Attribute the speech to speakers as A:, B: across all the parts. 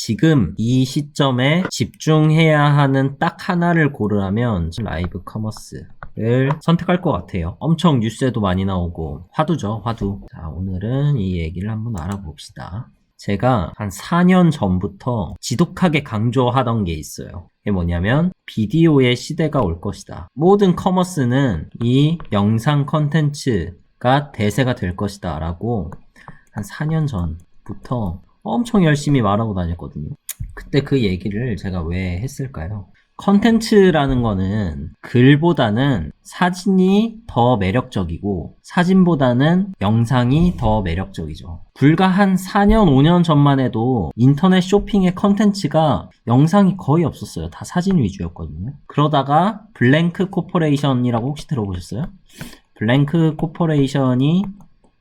A: 지금 이 시점에 집중해야 하는 딱 하나를 고르라면 라이브 커머스를 선택할 것 같아요. 엄청 뉴스에도 많이 나오고 화두죠, 화두. 자, 오늘은 이 얘기를 한번 알아봅시다. 제가 한 4년 전부터 지독하게 강조하던 게 있어요. 그게 뭐냐면 비디오의 시대가 올 것이다. 모든 커머스는 이 영상 컨텐츠가 대세가 될 것이다 라고 한 4년 전부터 엄청 열심히 말하고 다녔거든요. 그때 그 얘기를 제가 왜 했을까요? 컨텐츠라는 거는 글보다는 사진이 더 매력적이고 사진보다는 영상이 더 매력적이죠. 불과 한 4년, 5년 전만 해도 인터넷 쇼핑의 컨텐츠가 영상이 거의 없었어요. 다 사진 위주였거든요. 그러다가 블랭크 코퍼레이션이라고 혹시 들어보셨어요? 블랭크 코퍼레이션이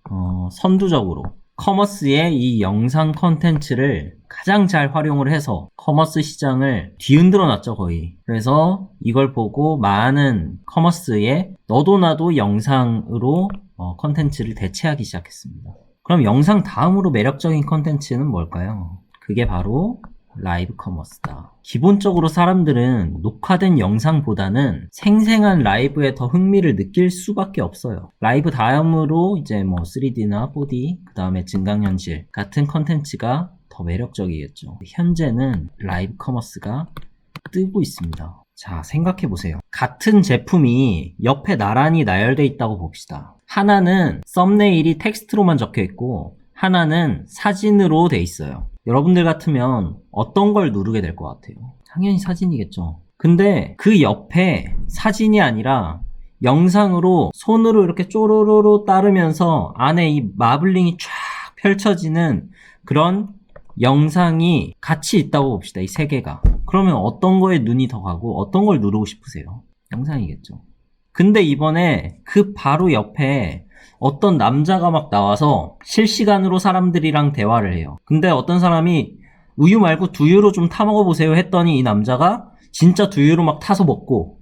A: 어, 선두적으로 커머스의 이 영상 컨텐츠를 가장 잘 활용을 해서 커머스 시장을 뒤흔들어 놨죠, 거의. 그래서 이걸 보고 많은 커머스에 너도 나도 영상으로 어, 컨텐츠를 대체하기 시작했습니다. 그럼 영상 다음으로 매력적인 컨텐츠는 뭘까요? 그게 바로 라이브 커머스다. 기본적으로 사람들은 녹화된 영상보다는 생생한 라이브에 더 흥미를 느낄 수밖에 없어요. 라이브 다음으로 이제 뭐 3D나 4D, 그 다음에 증강현실 같은 컨텐츠가 더 매력적이겠죠. 현재는 라이브 커머스가 뜨고 있습니다. 자, 생각해 보세요. 같은 제품이 옆에 나란히 나열돼 있다고 봅시다. 하나는 썸네일이 텍스트로만 적혀 있고, 하나는 사진으로 돼 있어요. 여러분들 같으면 어떤 걸 누르게 될 것 같아요? 당연히 사진이겠죠. 근데 그 옆에 사진이 아니라 영상으로 손으로 이렇게 쪼로로로 따르면서 안에 이 마블링이 쫙 펼쳐지는 그런 영상이 같이 있다고 봅시다. 이 세 개가. 그러면 어떤 거에 눈이 더 가고 어떤 걸 누르고 싶으세요? 영상이겠죠. 근데 이번에 그 바로 옆에 어떤 남자가 막 나와서 실시간으로 사람들이랑 대화를 해요. 근데 어떤 사람이 우유 말고 두유로 좀 타 먹어 보세요 했더니 이 남자가 진짜 두유로 막 타서 먹고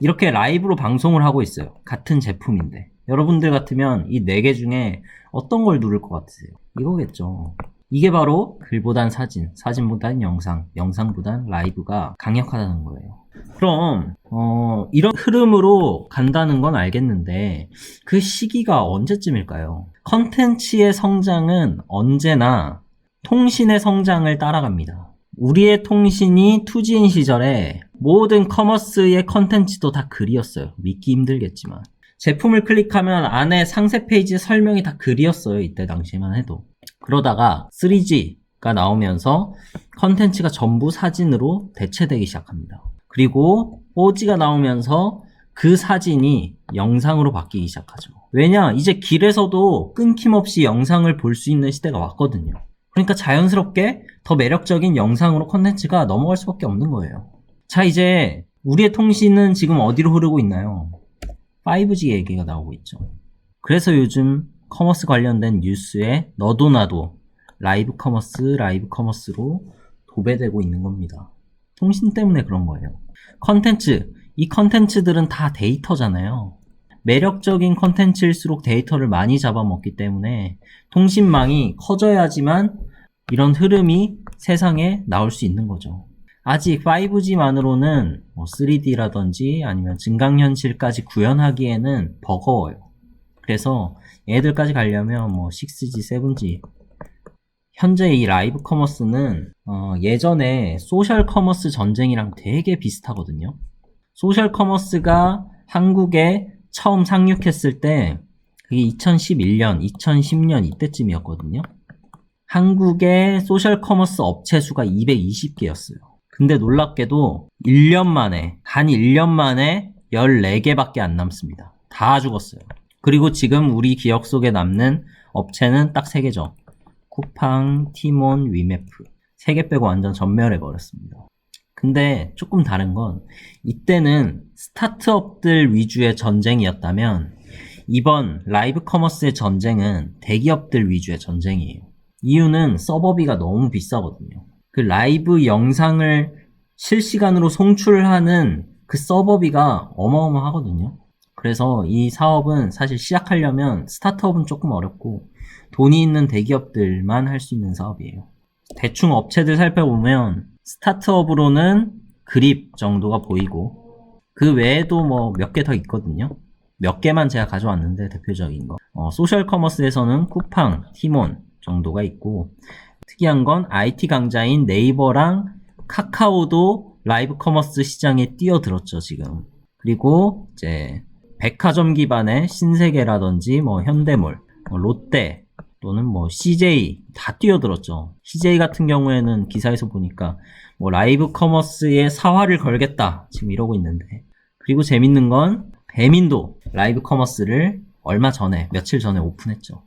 A: 이렇게 라이브로 방송을 하고 있어요. 같은 제품인데. 여러분들 같으면 이 네 개 중에 어떤 걸 누를 것 같으세요? 이거겠죠. 이게 바로 글보단 사진, 사진보단 영상, 영상보단 라이브가 강력하다는 거예요. 그럼 어, 이런 흐름으로 간다는 건 알겠는데 그 시기가 언제쯤일까요? 컨텐츠의 성장은 언제나 통신의 성장을 따라갑니다. 우리의 통신이 2G인 시절에 모든 커머스의 컨텐츠도 다 글이었어요. 믿기 힘들겠지만. 제품을 클릭하면 안에 상세 페이지 설명이 다 글이었어요. 이때 당시만 해도. 그러다가 3G가 나오면서 컨텐츠가 전부 사진으로 대체되기 시작합니다. 그리고 4G가 나오면서 그 사진이 영상으로 바뀌기 시작하죠. 왜냐? 이제 길에서도 끊김없이 영상을 볼 수 있는 시대가 왔거든요. 그러니까 자연스럽게 더 매력적인 영상으로 컨텐츠가 넘어갈 수밖에 없는 거예요. 자, 이제 우리의 통신은 지금 어디로 흐르고 있나요? 5G 얘기가 나오고 있죠. 그래서 요즘 커머스 관련된 뉴스에 너도 나도 라이브 커머스, 라이브 커머스로 도배되고 있는 겁니다. 통신 때문에 그런 거예요. 컨텐츠, 이 컨텐츠들은 다 데이터잖아요. 매력적인 컨텐츠일수록 데이터를 많이 잡아먹기 때문에 통신망이 커져야지만 이런 흐름이 세상에 나올 수 있는 거죠. 아직 5G만으로는 뭐 3D라든지 아니면 증강현실까지 구현하기에는 버거워요. 그래서 얘들까지 가려면 뭐 6G, 7G 현재 이 라이브 커머스는 어, 예전에 소셜 커머스 전쟁이랑 되게 비슷하거든요. 소셜 커머스가 한국에 처음 상륙했을 때 그게 2011년, 2010년 이때쯤이었거든요. 한국의 소셜 커머스 업체 수가 220개였어요. 근데 놀랍게도 1년 만에, 단 1년 만에 14개밖에 안 남습니다. 다 죽었어요. 그리고 지금 우리 기억 속에 남는 업체는 딱 3개죠. 쿠팡, 티몬, 위메프. 3개 빼고 완전 전멸해 버렸습니다. 근데 조금 다른 건 이때는 스타트업들 위주의 전쟁이었다면 이번 라이브 커머스의 전쟁은 대기업들 위주의 전쟁이에요. 이유는 서버비가 너무 비싸거든요. 그 라이브 영상을 실시간으로 송출하는 그 서버비가 어마어마하거든요. 그래서 이 사업은 사실 시작하려면 스타트업은 조금 어렵고 돈이 있는 대기업들만 할 수 있는 사업이에요. 대충 업체들 살펴보면 스타트업으로는 그립 정도가 보이고 그 외에도 뭐 몇 개 더 있거든요. 몇 개만 제가 가져왔는데 대표적인 거. 어, 소셜 커머스에서는 쿠팡, 티몬 정도가 있고 특이한 건 IT 강자인 네이버랑 카카오도 라이브 커머스 시장에 뛰어들었죠, 지금. 그리고 이제 백화점 기반의 신세계라든지 뭐 현대몰, 뭐 롯데 또는 뭐 CJ 다 뛰어들었죠. CJ 같은 경우에는 기사에서 보니까 뭐 라이브 커머스에 사활을 걸겠다 지금 이러고 있는데 그리고 재밌는 건 배민도 라이브 커머스를 얼마 전에 며칠 전에 오픈했죠.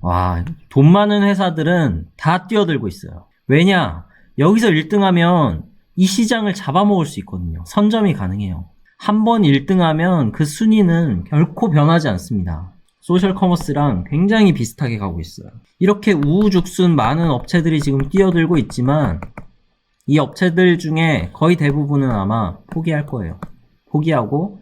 A: 와, 돈 많은 회사들은 다 뛰어들고 있어요. 왜냐? 여기서 1등하면 이 시장을 잡아먹을 수 있거든요. 선점이 가능해요. 한 번 1등하면 그 순위는 결코 변하지 않습니다. 소셜 커머스랑 굉장히 비슷하게 가고 있어요. 이렇게 우후죽순 많은 업체들이 지금 뛰어들고 있지만 이 업체들 중에 거의 대부분은 아마 포기할 거예요. 포기하고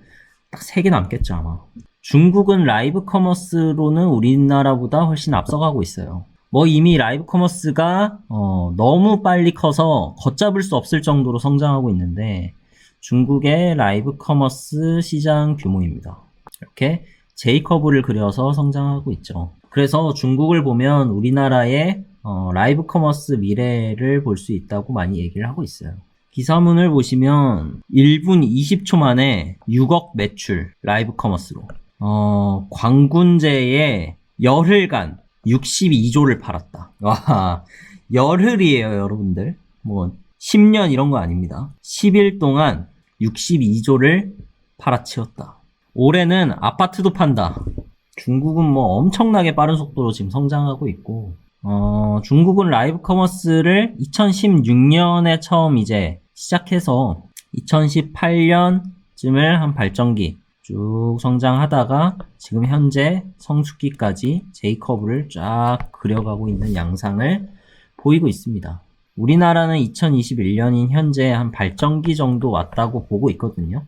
A: 딱 3개 남겠죠, 아마. 중국은 라이브 커머스로는 우리나라보다 훨씬 앞서가고 있어요. 뭐 이미 라이브 커머스가 어, 너무 빨리 커서 걷잡을 수 없을 정도로 성장하고 있는데 중국의 라이브 커머스 시장 규모입니다. 이렇게 J커브를 그려서 성장하고 있죠. 그래서 중국을 보면 우리나라의 어, 라이브 커머스 미래를 볼 수 있다고 많이 얘기를 하고 있어요. 기사문을 보시면 1분 20초 만에 6억 매출 라이브 커머스로 어, 광군제에 열흘간 62조를 팔았다. 와, 열흘이에요, 여러분들. 뭐 10년 이런 거 아닙니다. 10일 동안 62조를 팔아치웠다. 올해는 아파트도 판다. 중국은 뭐 엄청나게 빠른 속도로 지금 성장하고 있고, 어, 중국은 라이브 커머스를 2016년에 처음 이제 시작해서 2018년쯤을 한 발전기 쭉 성장하다가 지금 현재 성숙기까지 J커브를 쫙 그려가고 있는 양상을 보이고 있습니다. 우리나라는 2021년인 현재 한 발전기 정도 왔다고 보고 있거든요.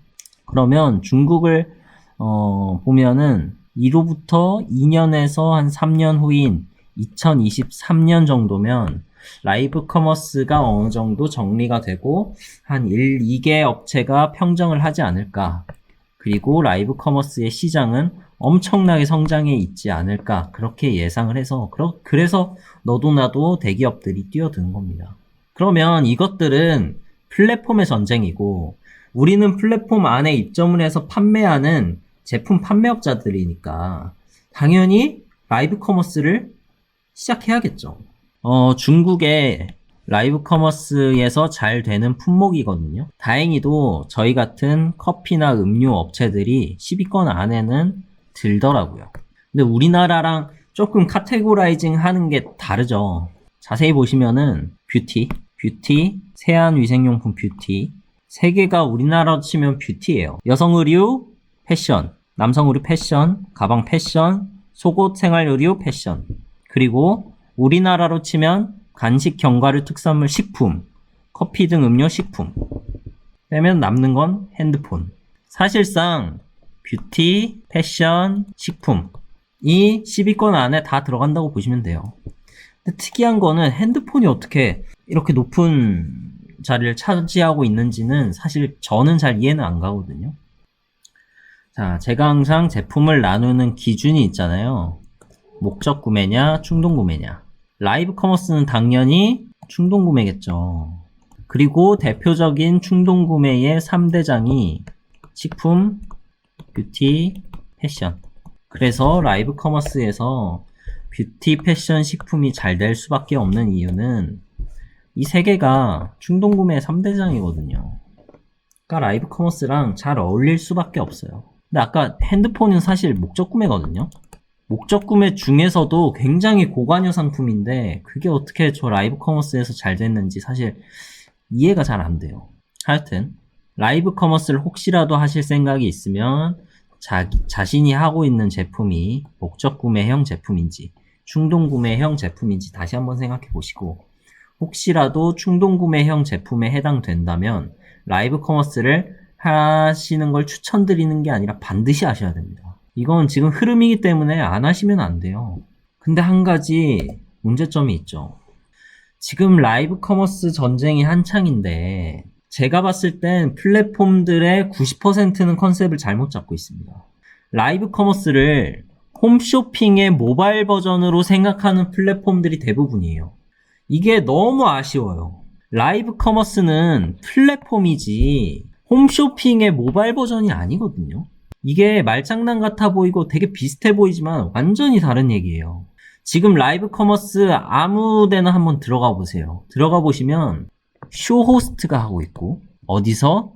A: 그러면 중국을 어, 보면은 이로부터 2년에서 한 3년 후인 2023년 정도면 라이브 커머스가 어느 정도 정리가 되고 한 1, 2개 업체가 평정을 하지 않을까. 그리고 라이브 커머스의 시장은 엄청나게 성장해 있지 않을까. 그렇게 예상을 해서 그래서 너도 나도 대기업들이 뛰어드는 겁니다. 그러면 이것들은 플랫폼의 전쟁이고 우리는 플랫폼 안에 입점을 해서 판매하는 제품 판매업자들이니까 당연히 라이브 커머스를 시작해야겠죠. 어, 중국의 라이브 커머스에서 잘 되는 품목이거든요. 다행히도 저희 같은 커피나 음료 업체들이 10위권 안에는 들더라고요. 근데 우리나라랑 조금 카테고라이징 하는 게 다르죠. 자세히 보시면은 뷰티, 뷰티, 세안 위생용품 뷰티, 세 개가 우리나라로 치면 뷰티예요. 여성 의류, 패션, 남성 의류 패션, 가방 패션, 속옷 생활 의류 패션. 그리고 우리나라로 치면 간식, 견과류, 특산물, 식품, 커피 등 음료, 식품. 빼면 남는 건 핸드폰. 사실상 뷰티, 패션, 식품 이 10위권 안에 다 들어간다고 보시면 돼요. 근데 특이한 거는 핸드폰이 어떻게 이렇게 높은 자리를 차지하고 있는지는 사실 저는 잘 이해는 안 가거든요. 자, 제가 항상 제품을 나누는 기준이 있잖아요. 목적 구매냐, 충동 구매냐. 라이브 커머스는 당연히 충동 구매겠죠. 그리고 대표적인 충동 구매의 3대장이 식품, 뷰티, 패션. 그래서 라이브 커머스에서 뷰티, 패션, 식품이 잘 될 수밖에 없는 이유는 이 세 개가 충동 구매의 3대장이거든요. 그러니까 라이브 커머스랑 잘 어울릴 수밖에 없어요. 근데 아까 핸드폰은 사실 목적 구매거든요. 목적 구매 중에서도 굉장히 고관여 상품인데 그게 어떻게 저 라이브 커머스에서 잘 됐는지 사실 이해가 잘 안 돼요. 하여튼 라이브 커머스를 혹시라도 하실 생각이 있으면 자, 자신이 하고 있는 제품이 목적 구매형 제품인지 충동 구매형 제품인지 다시 한번 생각해 보시고 혹시라도 충동 구매형 제품에 해당된다면 라이브 커머스를 하시는 걸 추천드리는 게 아니라 반드시 하셔야 됩니다. 이건 지금 흐름이기 때문에 안 하시면 안 돼요. 근데 한 가지 문제점이 있죠. 지금 라이브 커머스 전쟁이 한창인데 제가 봤을 땐 플랫폼들의 90%는 컨셉을 잘못 잡고 있습니다. 라이브 커머스를 홈쇼핑의 모바일 버전으로 생각하는 플랫폼들이 대부분이에요. 이게 너무 아쉬워요. 라이브 커머스는 플랫폼이지 홈쇼핑의 모바일 버전이 아니거든요. 이게 말장난 같아 보이고 되게 비슷해 보이지만 완전히 다른 얘기예요. 지금 라이브 커머스 아무 데나 한번 들어가 보세요. 들어가 보시면 쇼 호스트가 하고 있고 어디서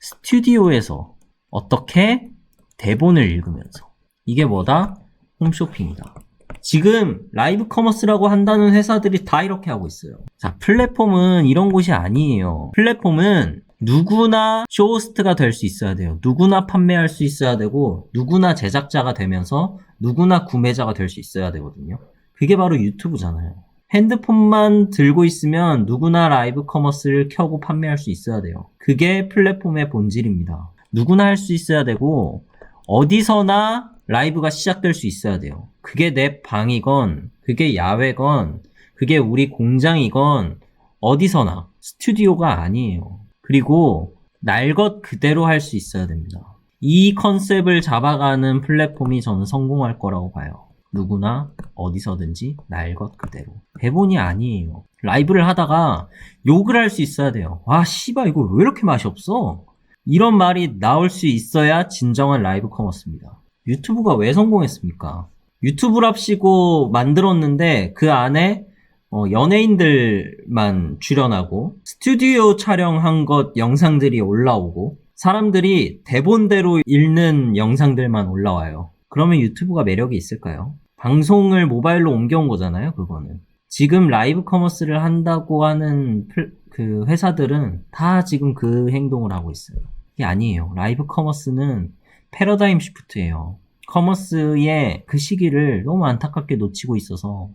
A: 스튜디오에서 어떻게 대본을 읽으면서 이게 뭐다? 홈쇼핑이다. 지금 라이브 커머스라고 한다는 회사들이 다 이렇게 하고 있어요. 자, 플랫폼은 이런 곳이 아니에요. 플랫폼은 누구나 쇼호스트가 될 수 있어야 돼요. 누구나 판매할 수 있어야 되고, 누구나 제작자가 되면서 누구나 구매자가 될 수 있어야 되거든요. 그게 바로 유튜브잖아요. 핸드폰만 들고 있으면 누구나 라이브 커머스를 켜고 판매할 수 있어야 돼요. 그게 플랫폼의 본질입니다. 누구나 할 수 있어야 되고, 어디서나 라이브가 시작될 수 있어야 돼요. 그게 내 방이건, 그게 야외건, 그게 우리 공장이건, 어디서나 스튜디오가 아니에요. 그리고 날 것 그대로 할 수 있어야 됩니다. 이 컨셉을 잡아가는 플랫폼이 저는 성공할 거라고 봐요. 누구나 어디서든지 날 것 그대로. 대본이 아니에요. 라이브를 하다가 욕을 할 수 있어야 돼요. 와, 씨발, 이거 왜 이렇게 맛이 없어? 이런 말이 나올 수 있어야 진정한 라이브 커머스입니다. 유튜브가 왜 성공했습니까? 유튜브랍시고 만들었는데 그 안에 어, 연예인들만 출연하고 스튜디오 촬영한 것 영상들이 올라오고 사람들이 대본대로 읽는 영상들만 올라와요. 그러면 유튜브가 매력이 있을까요? 방송을 모바일로 옮겨온 거잖아요, 그거는. 지금 라이브 커머스를 한다고 하는 플- 그 회사들은 다 지금 그 행동을 하고 있어요. 이게 아니에요. 라이브 커머스는 패러다임 시프트예요. 커머스의 그 시기를 너무 안타깝게 놓치고 있어서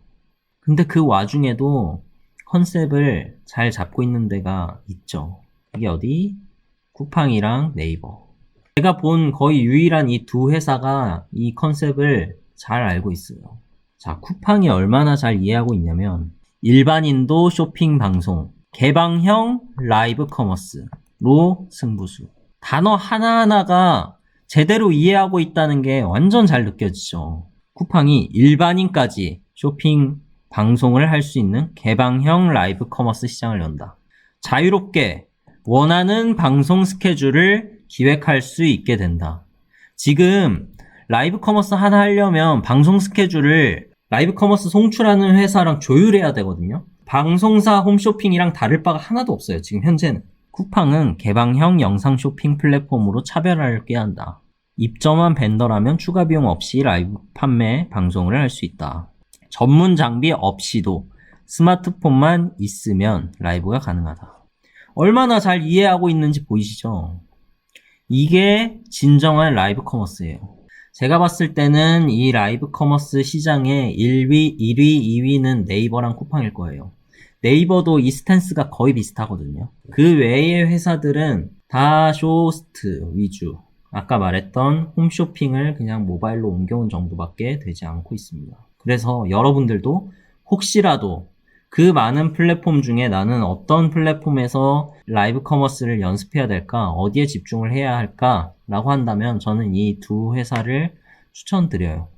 A: 근데 그 와중에도 컨셉을 잘 잡고 있는 데가 있죠. 이게 어디? 쿠팡이랑 네이버. 제가 본 거의 유일한 이 두 회사가 이 컨셉을 잘 알고 있어요. 자, 쿠팡이 얼마나 잘 이해하고 있냐면 일반인도 쇼핑 방송, 개방형 라이브 커머스로 승부수. 단어 하나하나가 제대로 이해하고 있다는 게 완전 잘 느껴지죠. 쿠팡이 일반인까지 쇼핑 방송을 할 수 있는 개방형 라이브 커머스 시장을 연다. 자유롭게 원하는 방송 스케줄을 기획할 수 있게 된다. 지금 라이브 커머스 하나 하려면 방송 스케줄을 라이브 커머스 송출하는 회사랑 조율해야 되거든요. 방송사 홈쇼핑이랑 다를 바가 하나도 없어요. 지금 현재는. 쿠팡은 개방형 영상 쇼핑 플랫폼으로 차별화를 꾀한다. 입점한 벤더라면 추가 비용 없이 라이브 판매 방송을 할 수 있다. 전문 장비 없이도 스마트폰만 있으면 라이브가 가능하다. 얼마나 잘 이해하고 있는지 보이시죠? 이게 진정한 라이브 커머스예요. 제가 봤을 때는 이 라이브 커머스 시장의 1위, 1위, 2위는 네이버랑 쿠팡일 거예요. 네이버도 이 스탠스가 거의 비슷하거든요. 그 외의 회사들은 다 쇼호스트 위주. 아까 말했던 홈쇼핑을 그냥 모바일로 옮겨온 정도밖에 되지 않고 있습니다. 그래서 여러분들도 혹시라도 그 많은 플랫폼 중에 나는 어떤 플랫폼에서 라이브 커머스를 연습해야 될까, 어디에 집중을 해야 할까, 라고 한다면 저는 이 두 회사를 추천드려요.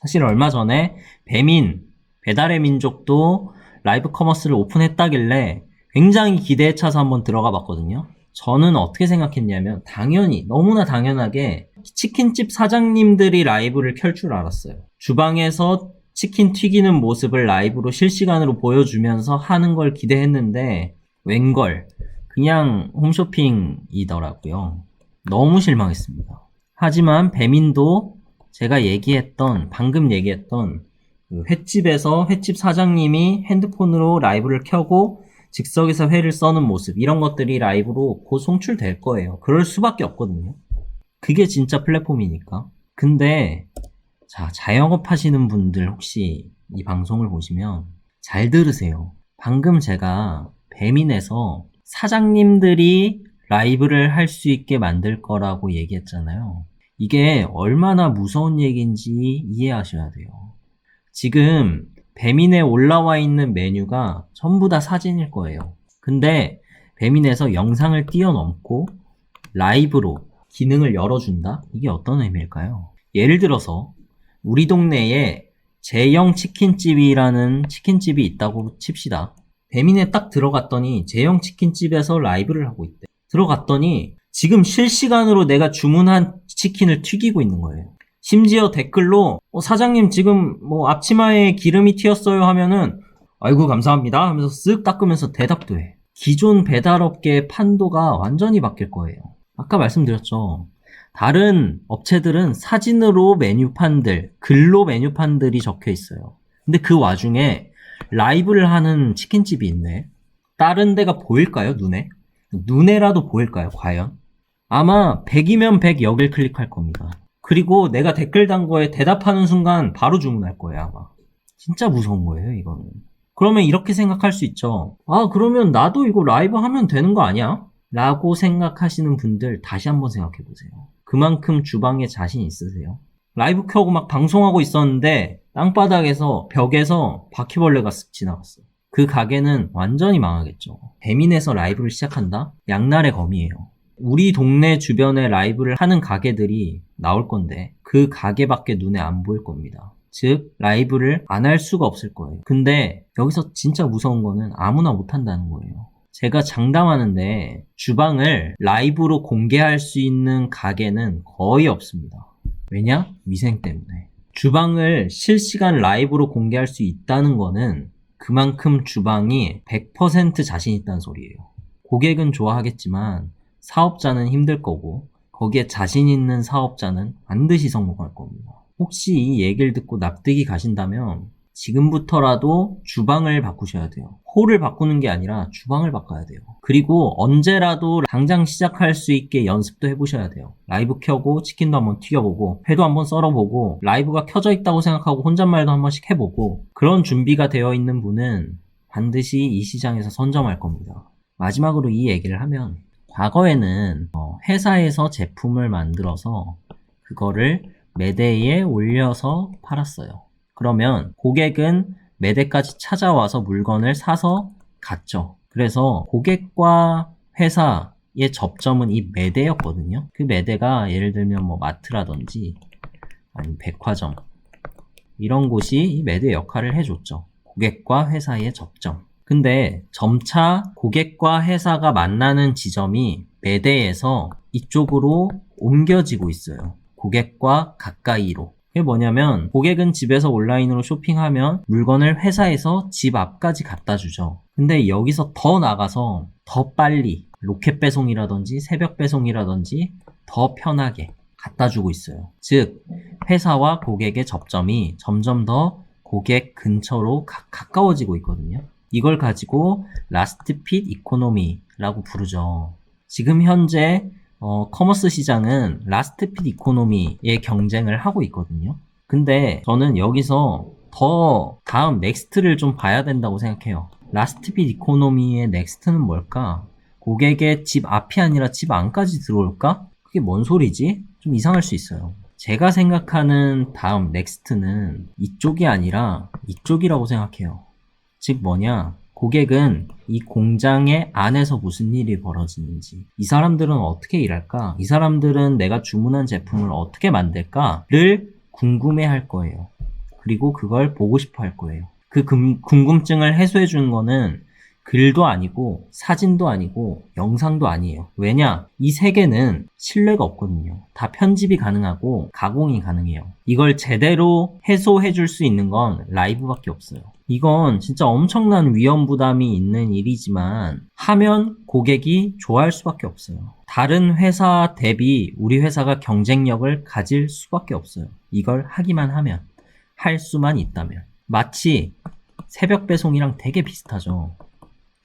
A: 사실 얼마 전에 배민, 배달의 민족도 라이브 커머스를 오픈했다길래 굉장히 기대에 차서 한번 들어가 봤거든요. 저는 어떻게 생각했냐면 당연히 너무나 당연하게 치킨집 사장님들이 라이브를 켤 줄 알았어요. 주방에서 치킨 튀기는 모습을 라이브로 실시간으로 보여주면서 하는 걸 기대했는데 웬걸 그냥 홈쇼핑이더라고요. 너무 실망했습니다. 하지만 배민도 제가 얘기했던 방금 얘기했던 그 횟집에서 횟집 사장님이 핸드폰으로 라이브를 켜고 즉석에서 회를 써는 모습 이런 것들이 라이브로 곧 송출될 거예요. 그럴 수밖에 없거든요. 그게 진짜 플랫폼이니까. 근데 자 자영업 하시는 분들 혹시 이 방송을 보시면 잘 들으세요. 방금 제가 배민에서 사장님들이 라이브를 할 수 있게 만들 거라고 얘기했잖아요. 이게 얼마나 무서운 얘기인지 이해하셔야 돼요. 지금 배민에 올라와 있는 메뉴가 전부 다 사진일 거예요. 근데 배민에서 영상을 뛰어넘고 라이브로 기능을 열어준다? 이게 어떤 의미일까요? 예를 들어서 우리 동네에 제영 치킨집이라는 치킨집이 있다고 칩시다. 배민에 딱 들어갔더니 제영 치킨집에서 라이브를 하고 있대. 들어갔더니 지금 실시간으로 내가 주문한 치킨을 튀기고 있는 거예요. 심지어 댓글로 어, 사장님 지금 뭐 앞치마에 기름이 튀었어요 하면은 아이고 감사합니다 하면서 쓱 닦으면서 대답도 해. 기존 배달업계의 판도가 완전히 바뀔 거예요. 아까 말씀드렸죠. 다른 업체들은 사진으로 메뉴판들, 글로 메뉴판들이 적혀 있어요. 근데 그 와중에 라이브를 하는 치킨집이 있네. 다른 데가 보일까요, 눈에? 눈에라도 보일까요, 과연? 아마 100이면 100 여길 클릭할 겁니다. 그리고 내가 댓글 단 거에 대답하는 순간 바로 주문할 거예요, 아마. 진짜 무서운 거예요, 이거는. 그러면 이렇게 생각할 수 있죠. 아, 그러면 나도 이거 라이브 하면 되는 거 아니야? 라고 생각하시는 분들 다시 한번 생각해 보세요. 그만큼 주방에 자신 있으세요? 라이브 켜고 막 방송하고 있었는데 땅바닥에서 벽에서 바퀴벌레가 쓱 지나갔어요. 그 가게는 완전히 망하겠죠. 배민에서 라이브를 시작한다? 양날의 검이에요. 우리 동네 주변에 라이브를 하는 가게들이 나올 건데 그 가게밖에 눈에 안 보일 겁니다. 즉 라이브를 안 할 수가 없을 거예요. 근데 여기서 진짜 무서운 거는 아무나 못 한다는 거예요. 제가 장담하는데 주방을 라이브로 공개할 수 있는 가게는 거의 없습니다. 왜냐? 위생 때문에. 주방을 실시간 라이브로 공개할 수 있다는 거는 그만큼 주방이 100% 자신 있다는 소리예요. 고객은 좋아하겠지만 사업자는 힘들 거고 거기에 자신 있는 사업자는 반드시 성공할 겁니다. 혹시 이 얘기를 듣고 납득이 가신다면 지금부터라도 주방을 바꾸셔야 돼요. 홀을 바꾸는 게 아니라 주방을 바꿔야 돼요. 그리고 언제라도 당장 시작할 수 있게 연습도 해보셔야 돼요. 라이브 켜고 치킨도 한번 튀겨보고 회도 한번 썰어보고 라이브가 켜져 있다고 생각하고 혼잣말도 한 번씩 해보고 그런 준비가 되어 있는 분은 반드시 이 시장에서 선점할 겁니다. 마지막으로 이 얘기를 하면 과거에는 어, 회사에서 제품을 만들어서 그거를 매대에 올려서 팔았어요. 그러면 고객은 매대까지 찾아와서 물건을 사서 갔죠. 그래서 고객과 회사의 접점은 이 매대였거든요. 그 매대가 예를 들면 뭐 마트라든지 아니면 백화점 이런 곳이 이 매대 역할을 해줬죠. 고객과 회사의 접점. 근데 점차 고객과 회사가 만나는 지점이 매대에서 이쪽으로 옮겨지고 있어요. 고객과 가까이로. 그게 뭐냐면 고객은 집에서 온라인으로 쇼핑하면 물건을 회사에서 집 앞까지 갖다 주죠. 근데 여기서 더 나가서 더 빨리 로켓 배송이라든지 새벽 배송이라든지 더 편하게 갖다 주고 있어요. 즉 회사와 고객의 접점이 점점 더 고객 근처로 가, 가까워지고 있거든요. 이걸 가지고 라스트 핏 이코노미라고 부르죠. 지금 현재 어, 커머스 시장은 라스트 핏 이코노미의 경쟁을 하고 있거든요. 근데 저는 여기서 더 다음 넥스트를 좀 봐야 된다고 생각해요. 라스트 핏 이코노미의 넥스트는 뭘까? 고객의 집 앞이 아니라 집 안까지 들어올까? 그게 뭔 소리지? 좀 이상할 수 있어요. 제가 생각하는 다음 넥스트는 이쪽이 아니라 이쪽이라고 생각해요. 즉 뭐냐? 고객은 이 공장의 안에서 무슨 일이 벌어지는지, 이 사람들은 어떻게 일할까? 이 사람들은 내가 주문한 제품을 어떻게 만들까?를 궁금해 할 거예요. 그리고 그걸 보고 싶어 할 거예요. 그 금- 궁금증을 해소해 주는 거는 글도 아니고 사진도 아니고 영상도 아니에요. 왜냐? 이 세계는 신뢰가 없거든요. 다 편집이 가능하고 가공이 가능해요. 이걸 제대로 해소해 줄 수 있는 건 라이브밖에 없어요. 이건 진짜 엄청난 위험 부담이 있는 일이지만 하면 고객이 좋아할 수밖에 없어요. 다른 회사 대비 우리 회사가 경쟁력을 가질 수밖에 없어요. 이걸 하기만 하면 할 수만 있다면 마치 새벽 배송이랑 되게 비슷하죠.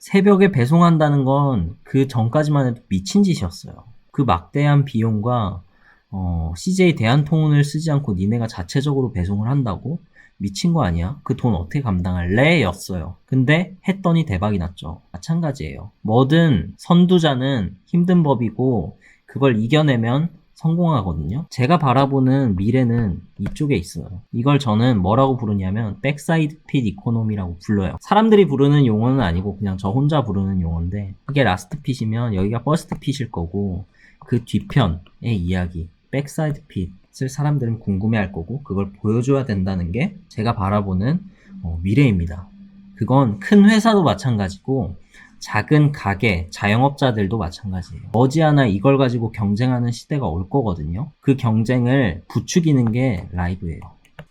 A: 새벽에 배송한다는 건 그 전까지만 해도 미친 짓이었어요. 그 막대한 비용과 어, CJ 대한통운을 쓰지 않고 니네가 자체적으로 배송을 한다고? 미친 거 아니야? 그 돈 어떻게 감당할래? 였어요. 근데 했더니 대박이 났죠. 마찬가지예요. 뭐든 선두자는 힘든 법이고 그걸 이겨내면 성공하거든요. 제가 바라보는 미래는 이쪽에 있어요. 이걸 저는 뭐라고 부르냐면 백사이드 핏 이코노미라고 불러요. 사람들이 부르는 용어는 아니고 그냥 저 혼자 부르는 용어인데 그게 라스트 핏이면 여기가 퍼스트 핏일 거고 그 뒤편의 이야기 백사이드 핏을 사람들은 궁금해할 거고 그걸 보여줘야 된다는 게 제가 바라보는 어, 미래입니다. 그건 큰 회사도 마찬가지고 작은 가게, 자영업자들도 마찬가지예요. 머지않아 이걸 가지고 경쟁하는 시대가 올 거거든요. 그 경쟁을 부추기는 게 라이브예요.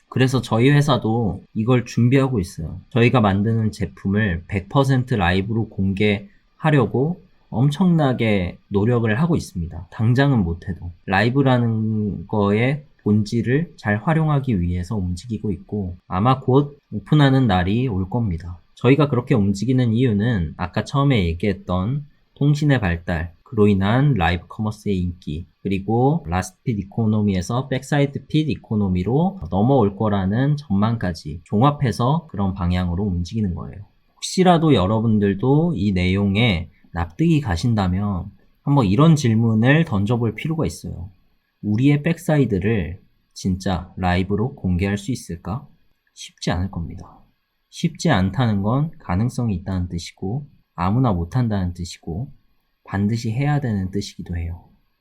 A: 그래서 저희 회사도 이걸 준비하고 있어요. 저희가 만드는 제품을 100% 라이브로 공개하려고 엄청나게 노력을 하고 있습니다. 당장은 못해도. 라이브라는 거의 본질을 잘 활용하기 위해서 움직이고 있고 아마 곧 오픈하는 날이 올 겁니다. 저희가 그렇게 움직이는 이유는 아까 처음에 얘기했던 통신의 발달, 그로 인한 라이브 커머스의 인기, 그리고 라스트 핏 이코노미에서 백사이드 핏 이코노미로 넘어올 거라는 전망까지 종합해서 그런 방향으로 움직이는 거예요. 혹시라도 여러분들도 이 내용에 납득이 가신다면 한번 이런 질문을 던져볼 필요가 있어요. 우리의 백사이드를 진짜 라이브로 공개할 수 있을까? 쉽지 않을 겁니다. 쉽지 않다는 건 가능성이 있다는 뜻이고 아무나 못한다는 뜻이고 반드시 해야 되는 뜻이기도 해요.